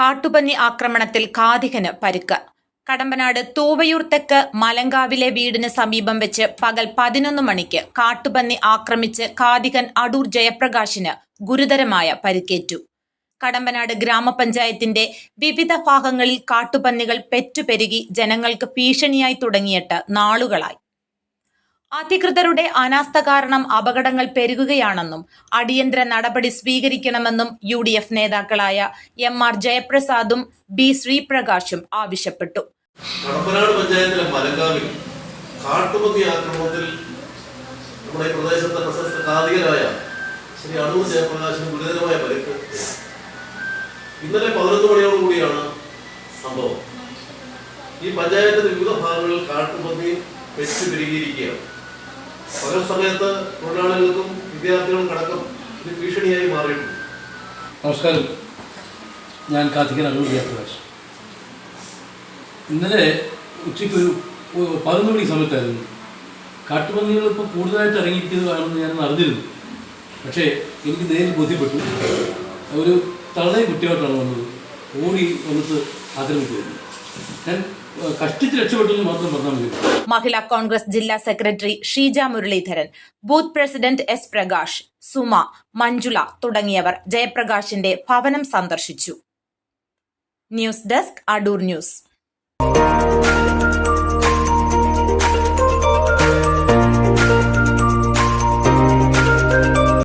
കാട്ടുപന്നി ആക്രമണത്തിൽ കാതികന് പരുക്ക്. കടമ്പനാട് തൂവയൂർ തെക്ക് മലങ്കാവിലെ വീടിന് സമീപം വെച്ച് പകൽ പതിനൊന്ന് മണിക്ക് കാട്ടുപന്നി ആക്രമിച്ച് കാതികൻ അടൂർ ജയപ്രകാശിന് ഗുരുതരമായ പരിക്കേറ്റു. കടമ്പനാട് ഗ്രാമപഞ്ചായത്തിന്റെ വിവിധ ഭാഗങ്ങളിൽ കാട്ടുപന്നികൾ പെറ്റുപെരുകി ജനങ്ങൾക്ക് ഭീഷണിയായി തുടങ്ങിയിട്ട് നാളുകളായി. അധികൃതരുടെ അനാസ്ഥ കാരണം അപകടങ്ങൾ പെരുകുകയാണെന്നും അടിയന്തര നടപടി സ്വീകരിക്കണമെന്നും യു ഡി എഫ് നേതാക്കളായ എം ആർ ജയപ്രസാദും ബി ശ്രീപ്രകാശും ആവശ്യപ്പെട്ടു. കടപ്പനാട് പഞ്ചായത്തിലെ മലങ്കാവിൽ കാട്ടുപതി ആക്രമണത്തിൽ നമ്മുടെ പ്രദേശത്തെ പ്രശസ്ത കാതികരായ ശ്രീ അടൂർ ജയപ്രകാശിന് ഗുരുതരമായ പരിക്ക് ഇന്നലെ പതിനൊന്ന് മണിയോടുകൂടിയാണ് സംഭവം. ഈ പഞ്ചായത്തിന്റെ വിവിധ ഭാഗങ്ങളിൽ കാട്ടുപന്നി വെച്ച് പെരുകിയിരിക്കുകയാണ്. പകൽ സമയത്ത് തൊഴിലാളികൾക്കും വിദ്യാർത്ഥികൾക്കും അടക്കം ഇത് ഭീഷണിയായി മാറിയിട്ടുണ്ട്. നമസ്കാരം. ഞാൻ കാർത്തികൻ അടൂർ ജയപ്രകാശ് ഇന്നലെ ഉച്ചയ്ക്ക് ഒരു പതിനൊന്ന് മണി സമയത്തായിരുന്നു. കാട്ടുപന്നികൾ ഇപ്പോൾ കൂടുതലായിട്ട് ഇറങ്ങിയിരിക്കുന്നതാണെന്ന് ഞാൻ അറിഞ്ഞിരുന്നു. പക്ഷേ എനിക്ക് നേരിൽ ബോധ്യപ്പെട്ടു. ഒരു തള്ളയും കുട്ടിയായിട്ടാണ് വന്നത്. ഓടി വന്നിട്ട് ആക്രമിക്കുകയായിരുന്നു. കഷ്ടിച്ച് രക്ഷപ്പെട്ടു എന്ന് മാത്രം മഹിളാ കോൺഗ്രസ് ജില്ലാ secretary Sheeja Muraleedharan booth president S Prakash Suma Manjula തുടങ്ങിയവർ ജയപ്രകാശിന്റെ ഭവനം സന്ദർശിച്ചു. News desk Adoor news.